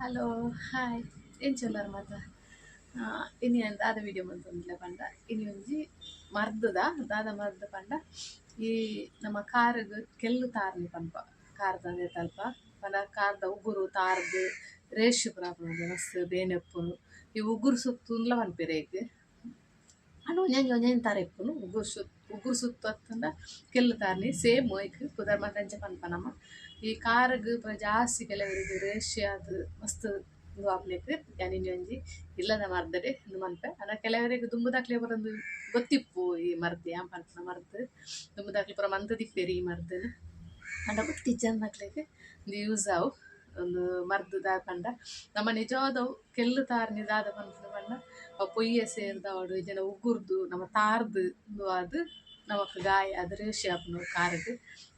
Hello hi ಏನ್ ಚೊಲ್ಲರ್ ಮಾತ ಇನಿ ದಾದ ವಿಡಿಯೋ ಮಂತೊಂದಿಲ್ಲ ಪಂಡ? ಇನಿ ಒಂಜಿ ಮರ್ದದ? ದಾದ ಮರ್ದ ಪಂಡ? ಈ ನಮ್ಮ ಕಾರ್ಗ್ ಕೆಲ್ಲು ತಾರ್ನಿ ಪನ್ಪ. ಕಾರ್ದ ತಲ್ಪ. ಪಂಡ ಕಾರ್ದ ಉಗುರು, ತಾರ್ದ್ ರೇಷ್ ಪ್ರಾಬ್ಲಮ್ ಮಸ್ತ್ ಬೇನೆಪ್ಪುನು ಈ ಉಗುರು ಸುತ್ತುಂಡ್ಲ ಪನ್ಪೆರೆ ಐಕ್ ಅಣ್ಣ ಒಂಜಿ ಒಂಜಂಜಿ ತರ ಇಪ್ಪುನು. ಉಗುರು ಸುತ್ತ ಉಗುರು ಸುತ್ತ ಕೆಲ್ಲು ತಾರ್ನಿ ಸೇಮ್ ಕುದರ್ ಪುದರ್ ಪನ್ಪ ಪನ್ಪನಮ ಈ ಪೂರ ಜಾಸ್ತಿ ಕೆಲವರಿಗೆ ರೇಷ್ಯ ಅದು, ಮಸ್ತ್ ಉಂದು ಆಪ್ಲೆಗ್ ಯಾನಿಂಜಿ ಒಂಜಿ ಇಲ್ಲದ ಮರ್ದಡೆ ಇಂದು ಮನ್ಪೆ. ಆಂಡ ಕೆಲವರಿಗೆ ದುಂಬುದಾಕ್ಲೆ ಬರೋದು ಗೊತ್ತಿಪ್ಪು ಈ ಮರ್ದ್ ಯಾ ಪನ್ಪುನ ಮರ್ದ್. ದುಂಬುದಾಕ್ಲೆ ಪೂರ ಮಂತ್ ದಿಪ್ಪೆರ್ ಈ ಅಂಡ ಬುಟ್ಟಿ ಜನಕ್ಲೆಗ್ ಒಂದು ಯೂಸ್ ಆವು. ಒಂದು ಮರ್ದ್ ದಾದ ಪಂಡ. ನಮ್ಮ ನಿಜವಾದ ಕೆಲ್ಲು ತಾರ್ ದಾದ ಪನ್ಪುನ ಪಂಡ. ಪೊಯ್ಯೆ ಸೇರ್ದವಡು ಇಜ್ಜಿಂಡ ಉಗುರ್ದು, ನಮ್ಮ ತಾರ್ದು ಉಂದು ಆದ್ ನಮಕ್ ಗಾಯ ಆದ್ కారు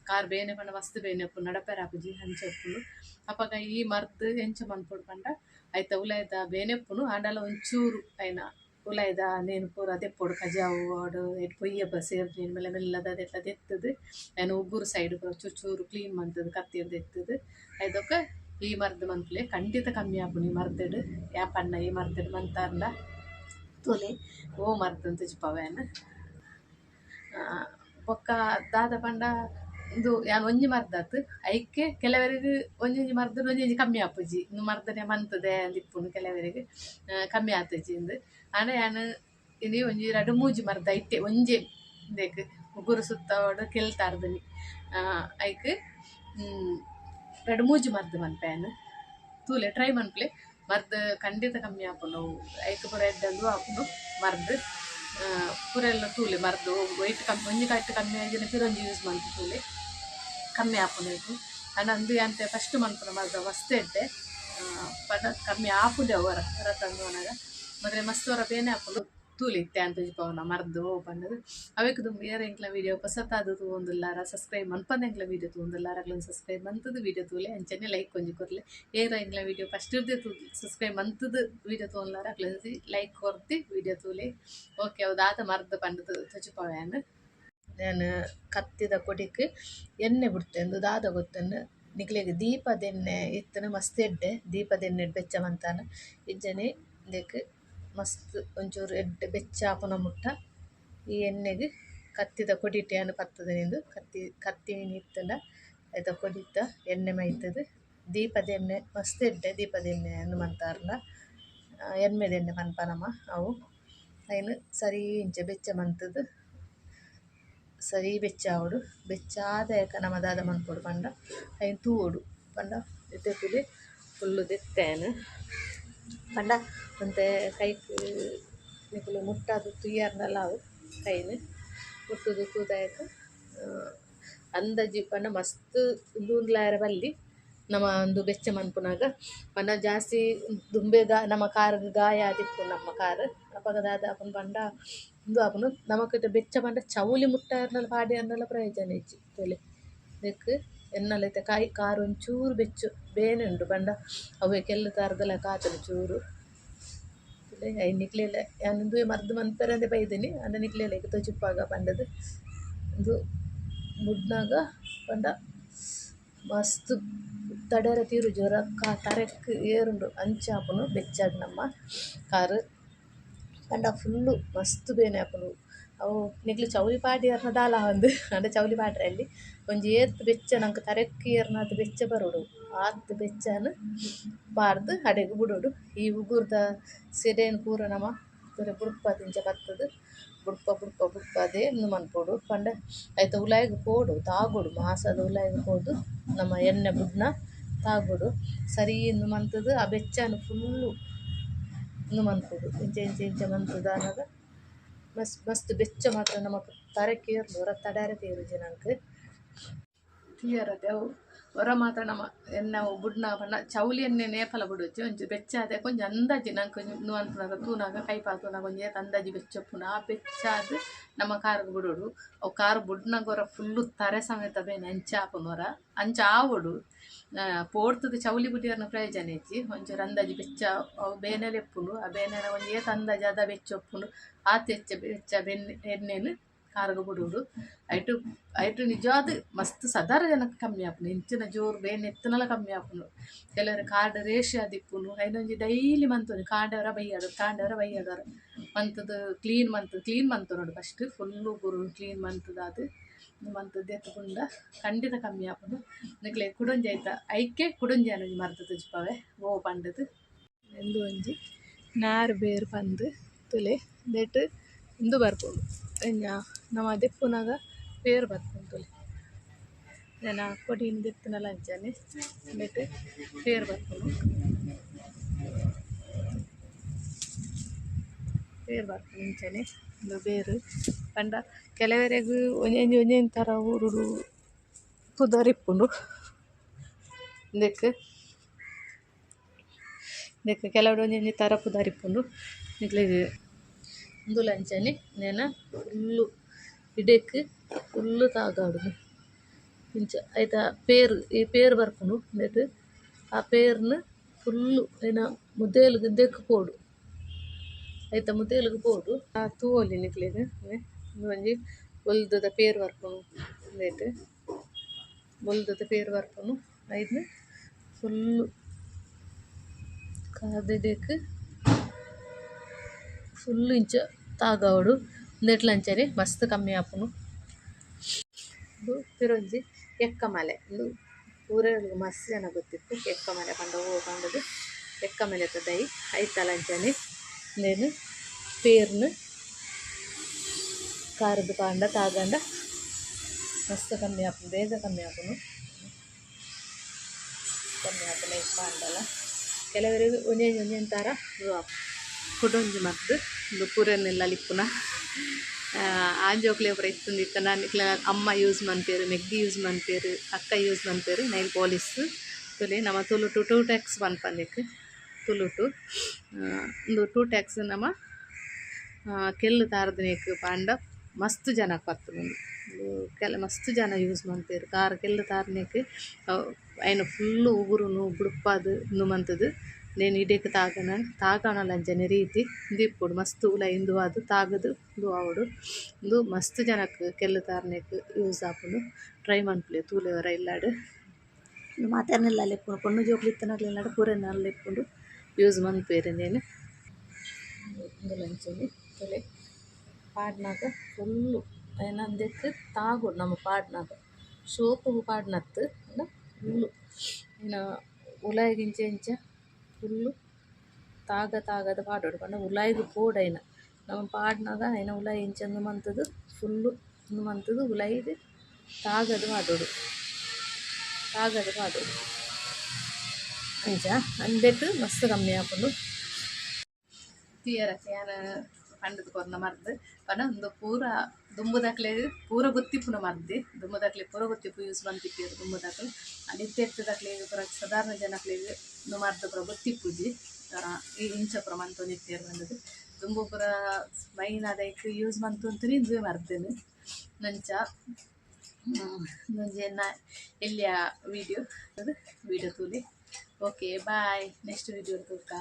ಕಾರ್ ಬೇನೆ ಪಂಡ ಮಸ್ತ್ ಬೇನೆ ಉಪ್ಪುಂಡು ನಡಪೆರ ಆಪುಜಿ ಅಂಚ ಉಪ್ಪುಂಡು ಅಪಗ ಈ ಮರ್ದ್ ಎಂಚ ಮನ್ಪೊಡು ಪಂಡ ಐತ ಉಲಾಯ್ದ ನೇನು ಪೂರ ದೆಪ್ಪೊಡು ಕಜಾವು ಆಡು ಎಡ್ ಸೇರ್ ಸೇರ್ದು ಮೇಲೆ ಮೆಲ್ಲದ ಅದೆಲ್ಲ ದೆತ್ತದು ಐನ ಉಗುರು ಸೈಡ್ ಚೂರು ಕ್ಲೀನ್ ಮಂತದು ಕತ್ತಿರ್ ದೆತ್ತದು ಐದೊಕ್ಕ ಈ ಮರ್ದ್ ಮನ್ಪುಲೆ ಖಂಡಿತ ಕಮ್ಮಿ ಆಪುನು ಈ ಮರ್ದಡ್. ಯಾ ಪನ್ನ ಈ ಮರ್ದಡ್ ಮಂತಾರ್ಲ ತೋಲೆ. ಓ ಮರ್ದ್ ಅಂತ ಜಿಪ್ಪವೇನ ಬೊಕ್ಕ ದಾದ ಪಂಡ ಇದು ಯಾನ್ ಒಂಜಿ ಮರ್ದಾತ್. ಐಕೆ ಕೆಲವರಿಗೆ ಒಂಜೊಂಜಿ ಮರ್ದಡ್ ಒಂಜೊಂಜಿ ಕಮ್ಮಿ ಆಪುಜಿ. ಇನ್ನು ಮರ್ದನೆ ಮಂತದೆ ಅಂದಿಪ್ಪುನು ಕೆಲವರಿಗೆ ಕಮ್ಮಿ ಆತಜಿ ಇಂದು. ಆಂಡ ಯಾನ್ ಇನಿ ಒಂಜಿ ರಡ್ಡ್ ಮೂಜಿ ಮರ್ದ ಇಟ್ಟೆ ಒಂಜೆ ದೇಕ್ ಉಗುರು ಸುತ್ತವಡು ಕೆಲ್ತಾರ್ದನಿ. ಐಕ್ ರಡ್ಡ್ ಮೂಜಿ ಮರ್ದ್ ಮನ್ಪೆನ್ ತೂಲೆ ಟ್ರೈ ಮನ್ಪ್ಲೆ. ಮರ್ದ್ ಖಂಡಿತ ಕಮ್ಮಿ ಆಪುನು ಐಕ್ ಪೂರ ಎಡ್ಡಂದು ಆಪುನು ಮರ್ದ್. ಆ, ಪೂರ ಎಲ್ಲ ತೂಲೆ ಮರ್ದ್ ವೈಟ್ ಕಮ್ಮಿ ಒಂಜಿ ಕಟ್ಟು ಕಮ್ಮಿ ಆಗಿನ ಪಿರೊಂಜಿ ಯೂಸ್ ಮಂತ್ ತೂಲೆ. ಕಮ್ಮಿ ಆಪುನು ಐಕ್ ಅಂಡ ಅಂದು ಅಂತ ಫಸ್ಟ್ ಮನ್ಪುನ ಮರದ ಮಸ್ತ್ ಎಡ್ಡೆ ಪಂಡ ಕಮ್ಮಿ ಆಪುದೆ ಅವರ ಹೊರ ತಂದು ಅನಗ ಮದ್ರೆ ಮಸ್ತ್ ಅವರ ಬೇನೆ ಆಪುಂಡು ತೂಲೆ ಇತ್ತೆ ಅಂತ ಪವನ ಮರ್ದು ಪಂಡದು ಅವಕ್ಕೆ ತುಂಬ ಏರ ಎಂಕ್ಲ ವೀಡಿಯೋ ಹೊಸತಾದು ತೂಂದುಲ್ಲಾರ ಸಬ್ಸ್ಕ್ರೈಬ್ ಮನ್ಪಂದ ಎಂಕ್ಲ ವೀಡಿಯೋ ತೂಂದುಲ್ಲಾರ ಅಗ್ಲೊಂದು ಸಬ್ಸ್ಕ್ರೈಬ್ ಮಂತದ ವೀಡಿಯೋ ತೂಲೆ. ಅಂಚನೆ ಲೈಕ್ ಕೊಂಜಿ ಕೊರ್ಲೆ ಏರ ಎಂಕ್ಲ ವೀಡಿಯೋ ಫಸ್ಟ್ ಇರ್ದೆ ತೂ ಸಬ್ಸ್ಕ್ರೈಬ್ ಮಂತದ ವೀಡಿಯೋ ತೂನ್ಲಾರ ಅಗ್ಲೊಂದು ಲೈಕ್ ಕೊರ್ತಿ ವೀಡಿಯೋ ತೂಲೆ. ಓಕೆ ಅವು ದಾತ ಮರ್ದು ಪಂಡದು ತೊಚಿಪವ್ಯಾನ್ ನಾನು ಕತ್ತಿದ ಕೊಡಿಕ್ ಎಣ್ಣೆ ಬಿಡ್ತೇನೆ ದಾದ ಗೊತ್ತನ್ನು ನಿಕ್ಲೆಗ್ ದೀಪದೆಣ್ಣೆ ಇತ್ತನ ಮಸ್ತ್ ಎಡ್ಡೆ. ದೀಪದೆಣ್ಣೆ ಬೆಚ್ಚ ಇಜ್ಜನೆ, ಇದಕ್ಕೆ ಮಸ್ತ್ ಒಂಚೂರು ಎಡ್ಡೆ ಬೆಚ್ಚ ಆಪುನ ಮುಟ್ಟ. ಈ ಎಣ್ಣೆಗ್ ಕತ್ತಿದ ಕೊಡಿಟ್ ಯಾನ್ ಪತ್ತದ ನಿಂದು. ಕತ್ತಿ ಕತ್ತಿ ನಿತ್ತಲ ಐತ ಕೊಡಿತ ಎಣ್ಣೆ ಮೈತದು ದೀಪದ ಎಣ್ಣೆ, ಮಸ್ತ್ ಎಡ್ಡೆ ದೀಪದೆಣ್ಣೆ ಅನ್ನು ಮಂತಾರಲ್ಲ ಎಣ್ಣೆದ ಎಣ್ಣೆ ಪನ್ಪನಮ್ಮ ಅವು. ಐನ್ ಸರಿ ಇಂಚ ಬೆಚ್ಚ ಮಂತುದ್. ಸರಿ ಬೆಚ್ಚ ಅವಡು ಬೆಚ್ಚಾದ ಯಾಕ ನಮ್ಮ ದಾದ ಮನ್ಪೊಡು ಪಂಡ. ಐನ್ ತೂವೊಡು ಪಂಡ. ದೆತ್ತುಲೆ ಫುಲ್ಲು ದೆತ್ತೇನು. ಪಂಡ ಒಂತೆ ಕೈ ನಿಕುಲು ಮುಟ್ಟಾದು ತುಯ್ಯಾರ್ನಲ ಅವು ಕೈನ್ ಮುಟ್ಟುದು ತೂದಾಯಕ ಅಂದಾಜಿ ಪಂಡ ಮಸ್ತ್ ಉಂದುಂಡ್ಲಾಯರ ಬಲ್ಲಿ ನಮ್ಮ ಒಂದು ಬೆಚ್ಚ ಮನ್ಪುನಾಗ ಪಂಡ ಜಾಸ್ತಿ ದುಂಬೆ ನಮ್ಮ ಕಾರ್ಗ್ ಗಾಯ ಆದಿಪ್ಪು ನಮ್ಮ ಕಾರ್. ಅಪಗದಾದ ಅಪನ್ ಪಂಡ ಉಂದು ಆಪುನು ನಮಕ್ ಬೆಚ್ಚ ಪಂಡ ಚೌಲಿ ಮುಟ್ಟಾರ್ನಲ ಪಾಡಿ ಅನ್ನಲ ಪ್ರಯೋಜನ ಇಜ್ಜಿ ತೊಲೆ ನೆಕ್ ಎನ್ನಲ ಐತೆ ಕಾಯಿ, ಕಾರ್ ಒಂಚೂರು ಬೆಚ್ಚು. ಬೇನೆ ಉಂಡು ಪಂಡ. ಅವು ಕೆಲ್ಲ ತಾರ್ದಲ ಕಾತಲು ಚೂರು. ಐ ನಿಕ್ಲೆಲ ಯಾನೊಂದು ಮರ್ದು ಮಂತರಂದೆ ಬೈದಿನಿ. ಅಂದ ನಿಕ್ಲೆಲ ಈಗ ತೊಚಿಪ್ಪಾಗ ಪಂಡದು. ಇದು ಮುಡ್ನಾಗ ಪಂಡ ಮಸ್ತ್ ತಡರ ತೀರು ಜೋರ ಕಾ, ತರೆಕ್ ಏರುಂಡು. ಅಂಚಾಪುನು ಬೆಚ್ಚಾದ್ ನಮ್ಮ ಕಾರ್. ಪಂಡ ಫುಲ್ಲು ಮಸ್ತ್ ಬೇನೆ ಅವು ನಿಕ್ಲು ಚೌಲಿ ಪಾಡಿ ಅರ್ನ ದಾಲ ಆವಂದ್ ಅಂಡ ಚೌಲಿ ಪಾಡ್ರೆ ಅಲ್ಲಿ ಒಂಜಿ ಏತ್ ಬೆಚ್ಚ ನಂಕ್ ತರೆಕ್ ಏರ್ನಾದ್ ಬೆಚ್ಚ ಬರೋಡು. ಆತ್ ಬೆಚ್ಚನ್ ಪಾರ್ದ್ ಅಡೆಗ್ ಬುಡೋಡು. ಈ ಉಗುರ್ದ ಸೆಡೆನ್ ಪೂರ ನಮ ತೊರೆ ಬುಡ್ಪ ತಿಂಚ ಬತ್ತದ ಬುಡ್ಪ ಬುಡ್ಪ ಬುಡ್ಪ ಅದೇ ಇಂದು ಮನ್ಪೊಡು. ಪಂಡ ಐತ ಉಲಾಯಿಗ್ ಪೋಡು, ತಾಗೊಡು. ಮಾಸದ ಉಲಾಯಿಗ್ ಪೋದು, ನಮ್ಮ ಎಣ್ಣೆ ಬುಡ್ನ ತಾಗೊಡು. ಸರಿ ಇಂದು ಮಂತದ ಆ ಬೆಚ್ಚನ್ ಫುಲ್ಲು ಉಂದು ಮನ್ಪೊಡು ಇಂಚೆ ಇಂಚೆ ಇಂಚೆ ಮಂತುದ ಅನ್ನಗ ಬೆಚ್ಚ ಮಾತ್ರ ನಮಕ್ ತರೆಕ್ ಏರ್ಲು ಹೊರ ತಡಾರೆ ತೇರುಜಿ ನಂಕ್ ತೀಯರದೆ ಅವು ಹೊರ ಮಾತ್ರ ನಮ ಎನ್ನ ಬುಡ್ನ ಪಂಡ ಚೌಲಿ ಎಣ್ಣೆ ನೇಪಲ ಬಿಡುಜಿ ಒಂಚೂರು ಬೆಚ್ಚಾದೆ ಕೊಂಚ ಅಂದಾಜಿ ನಂಗೆ ಕೊಂಚ ಅನ್ಪುನಾಗ ತೂನಾಗ, ಕೈ ಪಾತುನಾಗ ಒಂಜಿ ಏತ್ ಅಂದಾಜಿ ಬೆಚ್ಚಪ್ಪುನ ಆ ಬೆಚ್ಚಾದ್ ನಮ್ಮ ಕಾರ್ ಬಿಡೋಡು. ಅವು ಕಾರ್ ಬುಡ್ನಾಗ ಹೊರ ಫುಲ್ಲು ತರೆ ಸಮೇತ ಬೇನೆ ಅಂಚ ಒರ ಅಂಚ ಆವೊಡು ಪೋಡ್ತದ ಚೌಲಿ ಬುಡಿಯರ್ನ ಪ್ರಯೋಜನ ಇಜ್ಜಿ ಒಂಚೂರು ಅಂದಾಜು ಬೆಚ್ಚ, ಅವು ಬೇನೆಲೆ ಆ ಬೇನೆನ ಒಂಜಿ ಏತ ಅಂದಾಜು ಅದ ಬೆಚ್ಚ ಒಪ್ಪುಂಡು ಆತ್ ಹೆಚ್ಚ ಬೆಚ್ಚ ಬೆನ್ನೆ ಎಣ್ಣೆನು ಕಾರ್ಗ ಬಿಡುವುದು. ಐಟು ಐಟು ನಿಜವಾದ ಮಸ್ತ್ ಸದಾರ ಜನಕ್ಕೆ ಕಮ್ಮಿ ಆಪುಂಡು. ಇಂಚಿನ ಜೋರು ಬೇನೆ ಎತ್ತನೆಲ್ಲ ಕಮ್ಮಿ ಆಪುಂಡು. ಕೆಲವರು ಕಾರ್ಡ್ ರೇಷೆ ಆದಿಪ್ಪುಂಡು ಐನೊಂಜಿ ಡೈಲಿ ಮಂತುನಿ ಕಾಂಡವರ ಬೈಯಾಡೋರು ಕಾಂಡವರ ಬೈಯಾಡೋರು ಮಂತದ್ದು ಕ್ಲೀನ್ ಮಂತ್ ಕ್ಲೀನ್ ಮಂತು ನೋಡು ಫಸ್ಟ್ ಫುಲ್ಲು ಗುರು ಕ್ಲೀನ್ ಮಂತದಾದು ಮಂತದ್ದು ಎತ್ತುಕೊಂಡ ಖಂಡಿತ ಕಮ್ಮಿ ಆಪುಂಡು ನಿಕ್ಲೆ ಕುಡೊಂಜಿ ಆಯ್ತ? ಐಕೆ ಕುಡೊಂಜಿ ಅನ್ನೊಂಜಿ ಮರ್ದ ತುಜ್ಪವೆ ಓ ಪಂಡದು ಎಂದು ಒಂಜಿ ನಾರು, ಬೇರು, ಪಂದು, ತುಲೆ. ದೆಟ್ ಇಂದು ಬರ್ಪುಂಡು ಎಂಜ ನಮ ದೆಪ್ಪುನಾಗ ಬೇರು ಬರ್ಪುಂಡು ತುಲೆ. ಜನ ಕೊಡಿನ ದೆಪ್ಪುನಲ ಲಂಚಾನೆ ದೆಟ್ ಬೇರು ಬರ್ಪುಂಡು ಬೇರು ಬರ್ಪುಂಡು ಇಂಚನೆ ಒಂದು ಬೇರು ಪಂಡ ಕೆಲವರೆಗೂ ಒಂಜೊಂಜಿ ಒಂಜೊಂಜಿ ಥರ ಊರುಡು ಪುದರಿಪ್ಪುಂಡು ದೆಕ್ ದೆಕ್ ಕೆಲವುಡು ಒಂಜೊಂಜಿ ಥರ ಪುದರಿಪ್ಪುಂಡು ನಿಕ್ಲೆಗ್ ಉಂದುಲಂಚನೆ ನೆನ ಫುಲ್ಲು ಇಡೆಕ್ ಫುಲ್ಲು ತಾಗಾಡುದು ಇಂಚ ಐತ ಪೇರು ಈ ಪೇರು ಬರ್ಪುಂಡು ನೆಟ್ ಆ ಪೇರ್ನು ಫುಲ್ಲು ಏನ ಮುದೇಲ್ಗ್ ದೆಕ್ ಪೋಡು ಐತ ಮುದೇಲ್ಗ್ ಪೋಡು ಆ ತೂವೊಲಿ ನಿಕ್ಲೆಗ್ ಒಂಜಿ ಬೊಲ್ದುದ ಪೇರ್ ವರ್ಪುನು. ಉಂದೆಟ್ ಬೊಲ್ದುದ ಪೇರ್ ವರ್ಪುನು. ಐದ್ನ. ಫುಲ್ ಕಾದೆಡೆಕ್ ಫುಲ್ ಇಂಚ ತಾಗಾವಡು ನೆಟ್ಲಂಚನೆ ಮಸ್ತ್ ಕಮ್ಮಿ ಆಪುನು ಇದು ಪಿರೊಂಜಿ ಎಕ್ಕಮಲೆ. ಇದು ಊರೊಳಗೆ ಮಸ್ತ್ ಜನ ಗೊತ್ತಿತ್ತು. ಎಕ್ಕಮಲೆ ಪಂಡ ಓ ಪಂಡದು ತದೈ ದೈ ಐತಲಂಚನೆ ಇಂದೇನು ಪೇರ್ನು ಕಾರದ ಪಾಂಡ ತಾಗಂಡ ಮಸ್ತ್ ಕಮ್ಮಿ ಆಪುನು ಬೇಗ ಕಮ್ಮಿ ಆಪುನು ಕಮ್ಮಿ ಆಪುನ ಈ ಪಾಂಡಲ ಕೆಲವರಿಗೆ ಒಂಜೊಂಜಿ ಒಂಜೊಂಜಿ ಥರ ಇದು ಆಪು ಕುಡೊಂಜಿ ಮದ್ದು ಇದು ಪೂರನ್ನೆಲ್ಲ ಲಿಪ್ಪುನ ಆಂಜೋಕ್ಲೆ ಪೂರ ಇತ್ತುಂದು ಇತ್ತ ನಾನು ಇಕ್ಲ ಅಮ್ಮ ಯೂಸ್ ಮನ್ಪೇರು ಮೆಗ್ದಿ ಯೂಸ್ ಮನ್ಪೇರು ಅಕ್ಕ ಯೂಸ್ ಮನ್ಪೇರು ನೈಲ್ ಪಾಲಿಸ್ ತುಲೆ ನಮ್ಮ ತುಳುಟು ಟೂ ಟ್ಯಾಕ್ಸ್ ಪನ್ಪಂದಿಕ್ ತುಳುಟು ಒಂದು ಟೂ ಟ್ಯಾಕ್ಸ್ ನಮ ಕೆಲ್ಲು ತಾರದನೇಕ್ ಪಾಂಡ ಮಸ್ತ್ ಜನ ಪತ್ತುಂಡು ಕೆಲ, ಮಸ್ತ್ ಜನ ಯೂಸ್ ಮಂತೆರ್ ಕಾರ್ ಕೆಲ್ಲು ತಾರನೇಕ್ ಅಯ್ನ ಫುಲ್ಲು ಉಗುರುನು ಬುಡುಪಾದ್ ನುಮಂತದು. ನೇನು ಇಡೆಕ್ ತಾಗನ ಅಂಚನೆ ರೀತಿ. ದೀಪೊಡು ಮಸ್ತ್ ಉಲ ಇಂದು ಆದ್, ತಾಗದು, ಇಂದು ಆವೊಡು. ಇಂದು ಮಸ್ತ್ ಜನಕ್ ಕೆಲ್ಲು ತಾರ್ನೆಗ್ ಯೂಸ್ ಆಪುಂಡು ಟ್ರೈ ಮನ್ಪುಲೆ ತೂಲೆವರ ಇಲ್ಲಾಡ್. ಮಾತೆರ್ನೆಲ್ಲ ಲೆಪ್ಪುಂಡು ಪೊಣ್ಣು ಜೋಕ್ಲು ಇತ್ತನಕ್ಲು ಇಲ್ಲಾಡ್ ಪೂರೆನ ಲೆಪ್ಪುಂಡು ಯೂಸ್ ಮನ್ಪೇರು ನೇನು ಇಂದುಲಂಚನೆ ತಲೆ ಪಾಡ್ನಾಗ ಫುಲ್ಲು ಏನಂದಕ್ಕೆ ತಾಗು ನಮ್ಮ ಪಾಡ್ನಾಗ. ಸೋಪು ಪಾಡ್ನತ್ತು. ಫುಲ್ಲು. ಏನ ಇಂಚ ಫುಲ್ಲು ತಾಗ ತಾಗದ ಪಾಡೋಡು ಪಂಡ ಉಲಾಯಿಗೆ ಪೋಡೈನ ನಮ್ಮ ಪಾಡ್ನಾಗ ಐನ ಉಲಾಯಿ ಇಂಚಂದು ಮಂತುದು ಫುಲ್ಲು ಉಲಾಯಿಗೆ ಉಲಾಯಿಗ್ ತಾಗದು ಪಾಡೋಡು ತಾಗದು ಪಾಡೋಡು ಅಂಚ ಅಂದೆಟ್ ಮಸ್ತ್ ಕಮ್ಮಿ ಆಪುಂಡು ತೀಯರ ಯಾನ ಪಂಡದ ಕೊರ್ನ ಮರ್ದ್, ಪನ ಉಂದು ಪೂರ ದುಂಬುದಕ್ಲೆ ಪೂರ ಗೊತ್ತಿಪ್ಪುನ ಮರ್ದೆ. ದುಂಬುದಕ್ಲೆ ಪೂರ ಗೊತ್ತಿಪ್ಪು ಯೂಸ್ ಮಲ್ತಿಪ್ಪೇರು ದುಂಬುದಕ್ಲೆ ನಿತ್ಯ ಎತ್ತದಕ್ಲೆ ಪೂರ ಸಾಧಾರಣ ಜನಕ್ಲೆಗ್ ಉಂದು ಮರ್ದ್ ಪೂರ ಗೊತ್ತಿಪ್ಪುಜಿ. ಈ ಇಂಚ ಪೂರ ಮಂತು ನಿತ್ಯರು ದುಂಬು ಪೂರ ಮೈನ್ ಅದಕ್ಕೆ ಯೂಸ್ ಮಂತು ಅಂತೂ ಇಂದು ಮರ್ದೆನು. ನಂಚ ನಂಜೆ ನಾ ಎಲ್ಲಿಯ ವಿಡಿಯೋ ಅದು ವಿಡಿಯೋ ತೂಲಿ. ಓಕೆ ಬಾಯ್ ನೆಕ್ಸ್ಟ್ ವಿಡಿಯೋ ತೂಕ